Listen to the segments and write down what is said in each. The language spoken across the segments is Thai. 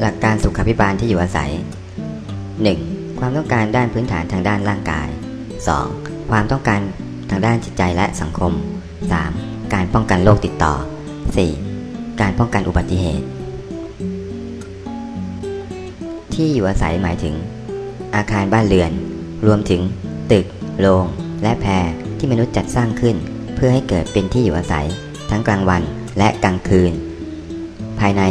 หลักการสุขาภิบาลที่อยู่อาศัย 1. ความต้องการด้านพื้นฐานทางด้านร่างกาย 2. ความต้องการทางด้านจิตใจและสังคม 3. การป้องกันโรคติดต่อ 4. การป้องกันอุบัติเหตุ ที่อยู่อาศัยหมายถึง อาคารบ้านเรือน รวมถึง ตึก โรง และแพรที่มนุษย์จัดสร้างขึ้น เพื่อให้เกิดเป็นที่อยู่อาศัย ทั้งกลางวันและกลางคืน ภายใน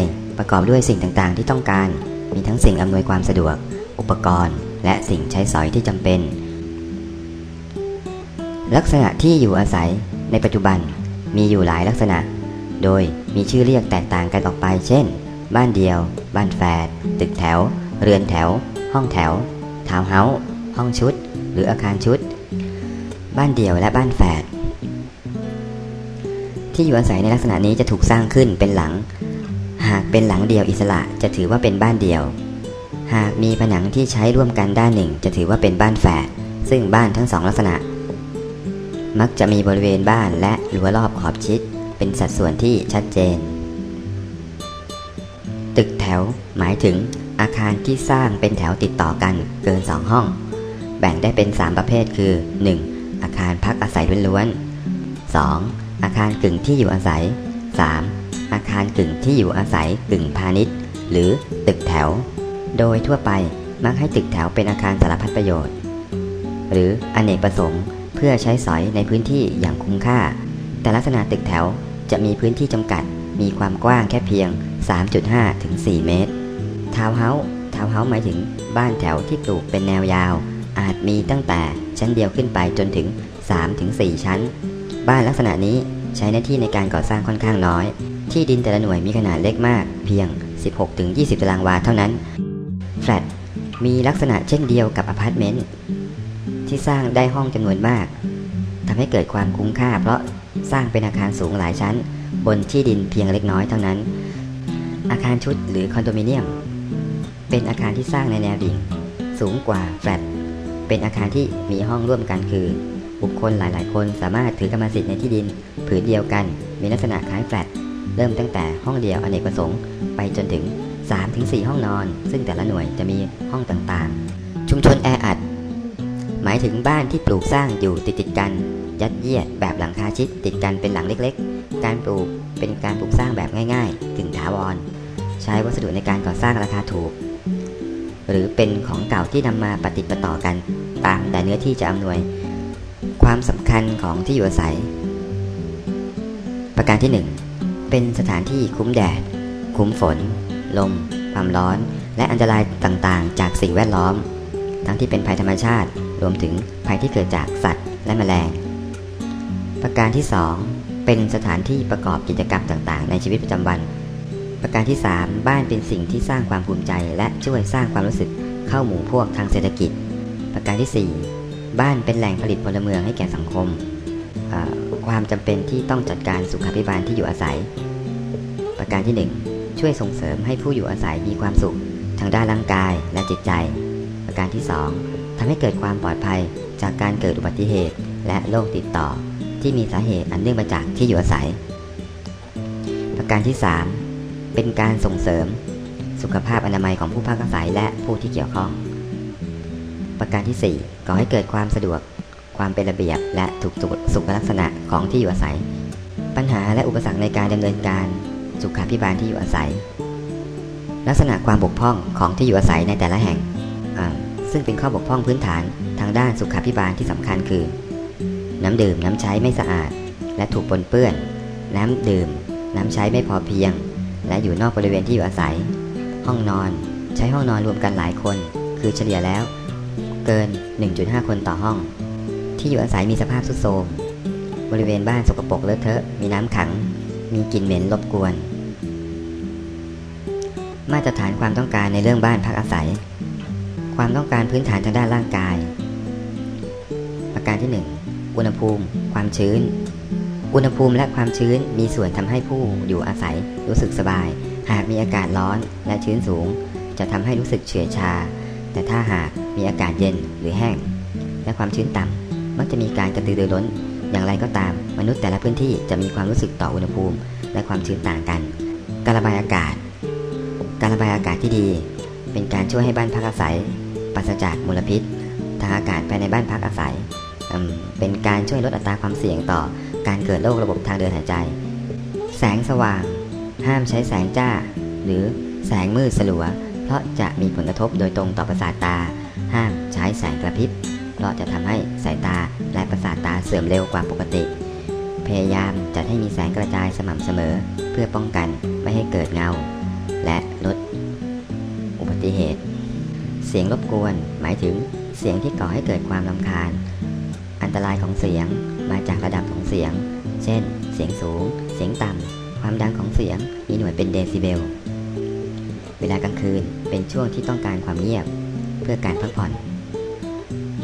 ประกอบด้วยสิ่งต่างๆ ที่ต้องการ มีทั้งสิ่งอำนวยความสะดวก อุปกรณ์ และสิ่งใช้สอยที่จำเป็น ลักษณะที่อยู่อาศัยในปัจจุบันมีอยู่หลายลักษณะ โดยมีชื่อเรียกแตกต่างกันออกไป เช่น บ้านเดียว บ้านแฝด ตึกแถว เรือนแถว ห้องแถว ทาวน์เฮาส์ ห้องชุด หรืออาคารชุด บ้านเดี่ยวและบ้านแฝด ที่อยู่อาศัยในลักษณะนี้จะถูกสร้างขึ้นเป็นหลังากเป็นหลังเดียวอิสระจะถือว่าเป็นบ้านเดียว หากมีผนังที่ใช้ร่วมกันด้านหนึ่ง จะถือว่าเป็นบ้านแฝดซึ่งบ้านทั้งสองลักษณะ มักจะมีบริเวณบ้านและรั้วรอบขอบชิด เป็นสัดส่วนที่ชัดเจน ตึกแถวหมายถึงอาคารที่สร้างเป็นแถวติดต่อกันเกิน 2 ห้อง แบ่งได้เป็น 3 ประเภทคือ 1. อาคารพักอาศัยล้วนๆ 2. อาคารกึ่งที่อยู่อาศัย 3. อาคารกึ่งที่อยู่อาศัยกึ่งพาณิชย์ หรือตึกแถว โดยทั่วไปมักให้ตึกแถวเป็นอาคารสารพัดประโยชน์ หรืออเนกประสงค์เพื่อใช้สอยในพื้นที่อย่างคุ้มค่า แต่ลักษณะตึกแถวจะมีพื้นที่จำกัด มีความกว้างแค่เพียง 3.5 ถึง 4 เมตร ทาวน์เฮาส์ทาวน์เฮาส์หมายถึงบ้านแถวที่ปลูกเป็นแนวยาว อาจมีตั้งแต่ชั้นเดียวขึ้นไปจนถึง3ถึง4ชั้น บ้านลักษณะนี้ใช้หน้าที่ในการก่อสร้างค่อนข้างน้อย ที่ดินแต่ละหน่วยมีขนาดเล็กมากเพียง 16ถึง20 ตารางวาเท่านั้น แฟลตมีลักษณะเช่นเดียวกับอพาร์ตเมนต์ที่สร้างได้ห้องจำนวนมาก ทำให้เกิดความคุ้มค่า เพราะสร้างเป็นอาคารสูงหลายชั้น บนที่ดินเพียงเล็กน้อยเท่านั้น อาคารชุดหรือคอนโดมิเนียม เป็นอาคารที่สร้างในแนวดิ่ง สูงกว่าแฟลต เป็นอาคารที่มีห้องร่วมกันคือ บุคคลหลาย ๆ คนสามารถถือกรรมสิทธิ์ในที่ดินผืนเดียวกัน มีลักษณะคล้ายแฟลต เริ่มตั้งแต่ห้องเดียวอเนกประสงค์ไปจนถึง 3-4 ห้องนอน ซึ่งแต่ละหน่วยจะมีห้องต่างๆ ชุมชนแออัด หมายถึงบ้านที่ปลูกสร้างอยู่ติดติดกัน ยัดเยียดแบบหลังคาชิดติดกันเป็นหลังเล็กๆ การปลูกเป็นการปลูกสร้างแบบง่ายๆกึ่งถาวร ใช้วัสดุในการก่อสร้างราคาถูก หรือเป็นของเก่าที่นำมาปฏิประต่อกันตามแต่เนื้อที่จะอำนวย ความสำคัญของที่อยู่อาศัย ประการที่ 1 เป็นสถานที่คุ้มแดด คุ้มฝน ลม ความร้อน และอันตรายต่างๆ จากสิ่งแวดล้อม ทั้งที่เป็นภัยธรรมชาติ รวมถึงภัยที่เกิดจากสัตว์และแมลง ประการที่ 2 เป็นสถานที่ประกอบกิจกรรมต่างๆ ในชีวิตประจำวัน ประการที่ 3 บ้านเป็นสิ่งที่สร้างความภูมิใจ และช่วยสร้างความรู้สึกเข้าหมู่พวกทางเศรษฐกิจ ประการที่ 4 บ้านเป็นแหล่งผลิตพลเมืองให้แก่สังคม ความจำเป็นที่ต้องจัดการสุขาภิบาลที่อยู่อาศัย ประการที่ 1 ช่วยส่งเสริมให้ผู้อยู่อาศัยมีความสุข ทางด้านร่างกายและจิตใจ ประการที่ 2ทำให้เกิดความปลอดภัยจากการเกิดอุบัติเหตุ และโรคติดต่อ ที่มีสาเหตุอันเนื่องมาจากที่อยู่อาศัย ประการที่ 3 เป็นการส่งเสริม สุขภาพอนามัยของผู้พักอาศัยและผู้ที่เกี่ยวข้อง ประการที่ 4 ก่อให้เกิดความสะดวก ความเป็นระเบียบและถูกสุขลักษณะของที่อยู่อาศัย ปัญหาและอุปสรรคในการดำเนินการสุขาภิบาลที่อยู่อาศัย ลักษณะความบกพร่องของที่อยู่อาศัยในแต่ละแห่ง ซึ่งเป็นข้อบกพร่องพื้นฐานทางด้านสุขาภิบาลที่สำคัญคือ น้ำดื่มน้ำใช้ไม่สะอาด และถูกปนเปื้อน น้ำดื่ม น้ำใช้ไม่พอเพียง และอยู่นอกบริเวณที่อยู่อาศัย ห้องนอน ใช้ห้องนอนรวมกันหลายคน คือเฉลี่ยแล้ว เกิน 1.5 คนต่อห้อง ที่อยู่อาศัยมีสภาพทรุดโทรมบริเวณบ้านสกปรกเลอะเทอะ มีน้ำขัง มีกลิ่นเหม็นรบกวน มาตรฐานความต้องการในเรื่องบ้านพักอาศัย ความต้องการพื้นฐานทางด้านร่างกาย ประการที่ 1 อุณหภูมิ ความชื้น อุณหภูมิและความชื้นมีส่วนทำให้ผู้อยู่อาศัยรู้สึกสบาย หากมีอากาศร้อนและชื้นสูง จะทำให้รู้สึกเฉื่อยชา แต่ถ้าหากมีอากาศเย็นหรือแห้ง และความชื้นต่ำ มักจะมีการกระตือรือร้น อย่างไรก็ตาม มนุษย์แต่ละพื้นที่จะมีความรู้สึกต่ออุณหภูมิ และความชื้นต่างกัน การระบายอากาศ การระบายอากาศที่ดี เป็นการช่วยให้บ้านพักอาศัยปราศจากมลพิษ ทางอากาศภายในบ้านพักอาศัย เป็นการช่วยลดอัตราความเสี่ยงต่อการเกิดโรคระบบทางเดินหายใจ แสงสว่าง ห้ามใช้แสงจ้า หรือแสงมืดสลัว เพราะจะมีผลกระทบโดยตรงต่อประสาทตา ห้ามใช้แสงกระพริบ ราะจะทำให้สายตาและประสาทตาเสื่อมเร็วกว่าปกติ พยายามจัดให้มีแสงกระจายสม่ำเสมอเพื่อป้องกันไม่ให้เกิดเงา และลดอุบัติเหตุ เสียงรบกวน หมายถึงเสียงที่ก่อให้เกิดความรำคาญ อันตรายของเสียงมาจากระดับของเสียง เช่น เสียงสูง เสียงต่ำ ความดังของเสียงมีหน่วยเป็นเดซิเบล เวลากลางคืนเป็นช่วงที่ต้องการความเงียบเพื่อการพักผ่อน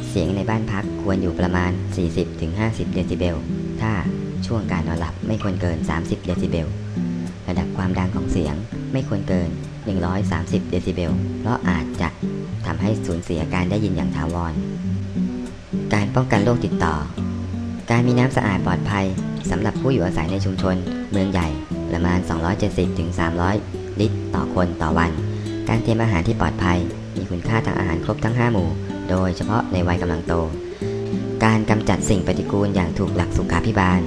เสียงในบ้านพักควรอยู่ประมาณ 40-50 เดซิเบล ถ้าช่วงการนอนหลับไม่ควรเกิน 30 เดซิเบล ระดับความดังของเสียงไม่ควรเกิน 130 เดซิเบล เพราะอาจจะทำให้สูญเสียการได้ยินอย่างถาวร การป้องกันโรคติดต่อ การมีน้ำสะอาดปลอดภัยสำหรับผู้อยู่อาศัยในชุมชน เมืองใหญ่ประมาณ 270-300 ลิตร ต่อคนต่อวัน การเตรียมอาหารที่ปลอดภัย มีคุณค่าทางอาหารครบทั้ง 5 หมู่ โดยเฉพาะในวัยกำลังโต การกำจัดสิ่งปฏิกูลอย่างถูกหลักสุขาพิบาล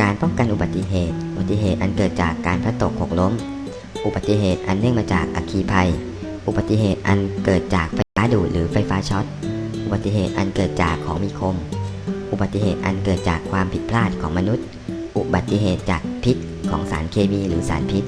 การป้องกันอุบัติเหตุ อุบัติเหตุอันเกิดจากการพลัดตกหกล้ม อุบัติเหตุอันเนื่องมาจากอัคคีภัย อุบัติเหตุอันเกิดจากไฟฟ้าดูดหรือไฟฟ้าช็อต อุบัติเหตุอันเกิดจากของมีคม อุบัติเหตุอันเกิดจากความผิดพลาดของมนุษย์ อุบัติเหตุจากพิษของสารเคมีหรือสารพิษ